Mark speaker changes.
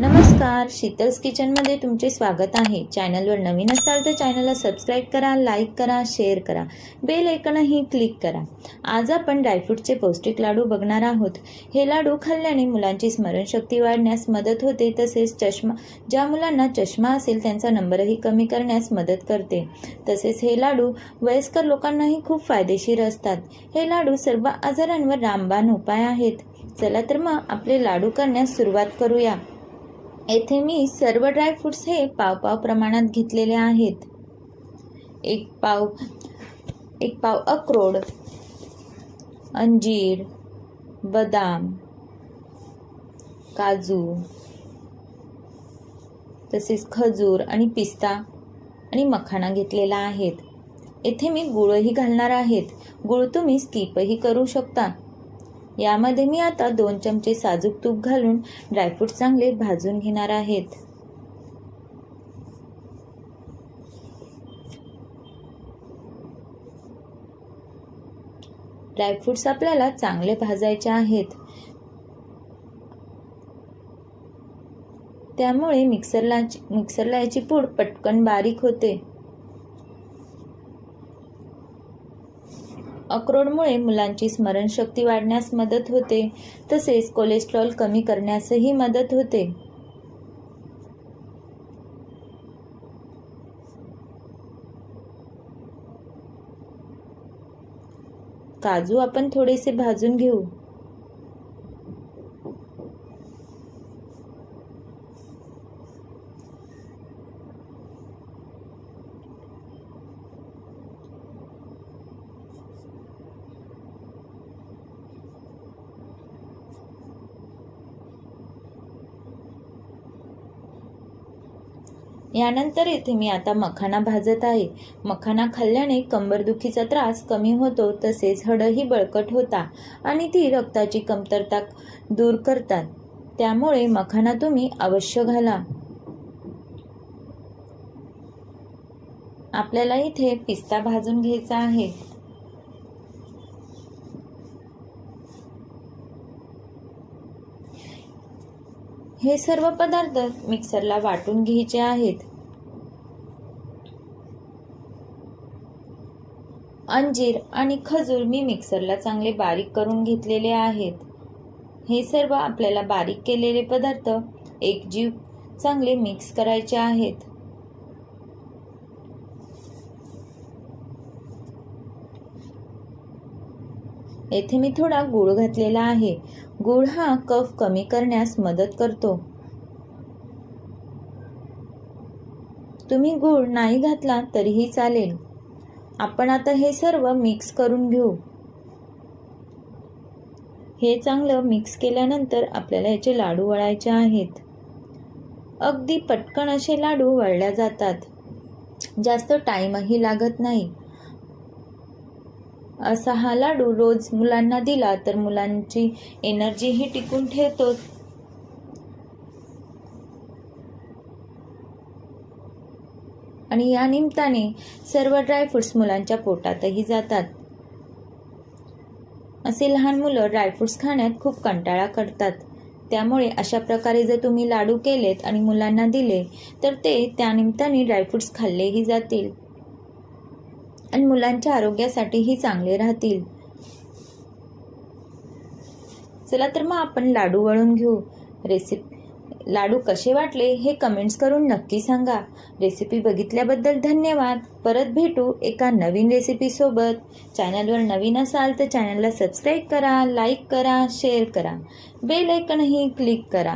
Speaker 1: नमस्कार शीतल्स किचनमध्ये तुमचे स्वागत आहे. चॅनलवर नवीन असाल तर चॅनलला सबस्क्राईब करा लाईक करा शेअर करा बेल ऐकणंही क्लिक करा. आज आपण ड्रायफ्रूटचे पौष्टिक लाडू बघणार आहोत. हे लाडू खाल्ल्याने मुलांची स्मरणशक्ती वाढण्यास मदत होते तसेच चष्मा ज्या मुलांना चष्मा असेल त्यांचा नंबरही कमी करण्यास मदत करते. तसेच हे लाडू वयस्कर लोकांनाही खूप फायदेशीर असतात. हे लाडू सर्व आजारांवर रामबाण उपाय आहेत. चला तर मग आपले लाडू करण्यास सुरुवात करूया. येथे मी सर्व ड्रायफ्रूट्स हे पाव पाव प्रमाणात घेतलेले आहेत. एक पाव एक पाव अक्रोड अंजीर बदाम काजू तसेच खजूर आणि पिस्ता आणि मखाणा घेतलेला आहेत. येथे मी गुळही घालणार आहेत. गुळ तुम्ही स्किपही करू शकता. यामध्ये मी आता दोन चमचे साजूक तूप घालून ड्रायफ्रूट चांगले भाजून घेणार आहेत. ड्रायफ्रुट्स आपल्याला चांगले भाजायचे आहेत. त्यामुळे मिक्सरला मिक्सरला याची पूड पटकन बारीक होते. अक्रोडमुळे मुलांची स्मरणशक्ती वाढण्यास मदत होते. तसेच कोलेस्ट्रॉल कमी करण्यासही मदत होते. काजू आपण थोडेसे भाजून घेऊ. यानंतर येथे मी आता मखाना भाजत आहे. मखाना खाल्ल्याने कंबरदुखीचा त्रास कमी होतो तसेच हडही बळकट होता आणि ती रक्ताची कमतरता दूर करतात. त्यामुळे मखाना तुम्ही अवश्य घाला. आपल्याला इथे पिस्ता भाजून घ्यायचा आहे. हे सर्व पदार्थ मिक्सरला वाटून घ्यायचे आहेत. अंजीर आणि खजूर मी मिक्सरला चांगले बारीक करून घेतलेले आहेत. हे सर्व आपल्याला बारीक केलेले पदार्थ एकजीव चांगले मिक्स करायचे आहेत. येथे मी थोडा गूळ घातलेला आहे. गूळ हा कफ कमी करण्यास मदत करतो. तुम्ही गूळ नाही घातला तरीही चालेल. आपण आता हे सर्व मिक्स करून घेऊ. हे चांगलं मिक्स केल्यानंतर आपल्याला याचे लाडू वळायचे आहेत. अगदी पटकन असे लाडू वळल्या जातात. जास्त टाईमही लागत नाही. असा हा लाडू रोज मुलांना दिला तर मुलांची एनर्जीही टिकून ठेवतो. आणि या निमित्ताने सर्व ड्रायफ्रुट्स मुलांच्या पोटातही जातात. असे लहान मुलं ड्रायफ्रुट्स खाण्यात खूप कंटाळा करतात. त्यामुळे अशा प्रकारे जर तुम्ही लाडू केलेत आणि मुलांना दिले तर ते त्यानिमित्ताने ड्रायफ्रुट्स खाल्लेही जातील. आणि मुलांच्या आरोग्यासाठीही चांगले राहतील. चला तर मग आपण लाडू वळून घेऊ. रेसिपी लाडू कसे वाटले हे कमेंट्स करून नक्की सांगा. रेसिपी बघितल्याबद्दल धन्यवाद. परत भेटू एका नवीन रेसिपीसोबत चॅनलवर नवीन असाल तर चॅनलला सबस्क्राईब करा लाईक करा शेअर करा. बेल आयकनही क्लिक करा.